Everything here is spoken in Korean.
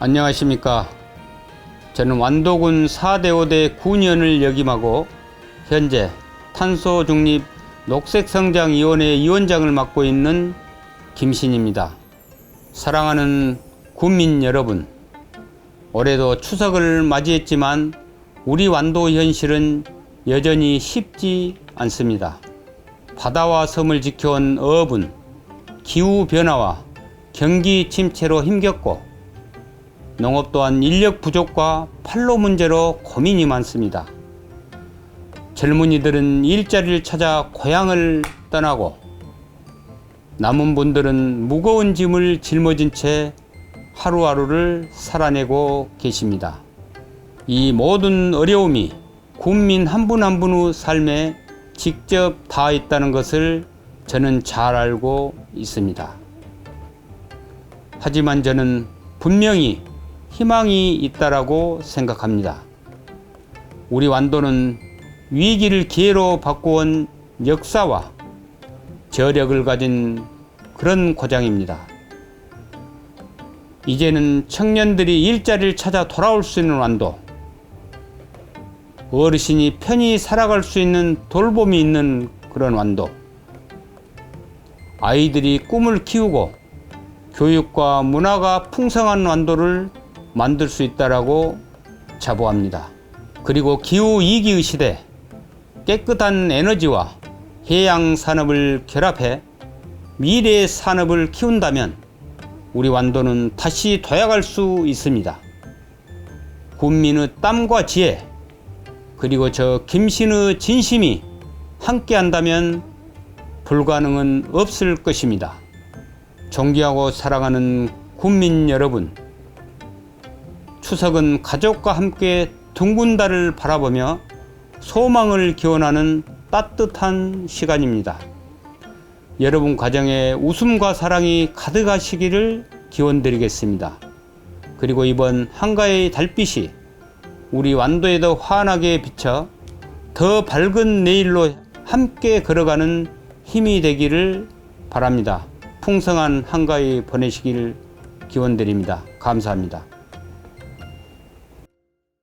안녕하십니까. 저는 완도군 4대 5대 군위원을 역임하고 현재 탄소 중립 녹색성장위원회 위원장을 맡고 있는 김신입니다. 사랑하는 국민 여러분, 올해도 추석을 맞이했지만 우리 완도 현실은 여전히 쉽지 않습니다. 바다와 섬을 지켜온 어업은 기후 변화와 경기 침체로 힘겼고 농업 또한 인력 부족과 판로 문제로 고민이 많습니다. 젊은이들은 일자리를 찾아 고향을 떠나고 남은 분들은 무거운 짐을 짊어진 채 하루하루를 살아내고 계십니다. 이 모든 어려움이 국민 한 분 한 분의 삶에 직접 닿아 있다는 것을 저는 잘 알고 있습니다. 하지만 저는 분명히 희망이 있다라고 생각합니다. 우리 완도는 위기를 기회로 바꾸온 역사와 저력을 가진 그런 고장입니다. 이제는 청년들이 일자리를 찾아 돌아올 수 있는 완도, 어르신이 편히 살아갈 수 있는 돌봄이 있는 그런 완도, 아이들이 꿈을 키우고 교육과 문화가 풍성한 완도를 만들 수 있다라고 자부합니다. 그리고 기후 위기의 시대, 깨끗한 에너지와 해양 산업을 결합해 미래의 산업을 키운다면 우리 완도는 다시 도약할 수 있습니다. 국민의 땀과 지혜, 그리고 저 김신의 진심이 함께 한다면 불가능은 없을 것입니다. 존경하고 사랑하는 국민 여러분, 추석은 가족과 함께 둥근 달을 바라보며 소망을 기원하는 따뜻한 시간입니다. 여러분 가정에 웃음과 사랑이 가득하시기를 기원드리겠습니다. 그리고 이번 한가의 달빛이 우리 완도에도 환하게 비쳐 더 밝은 내일로 함께 걸어가는 힘이 되기를 바랍니다. 풍성한 한가위 보내시길 기원드립니다. 감사합니다.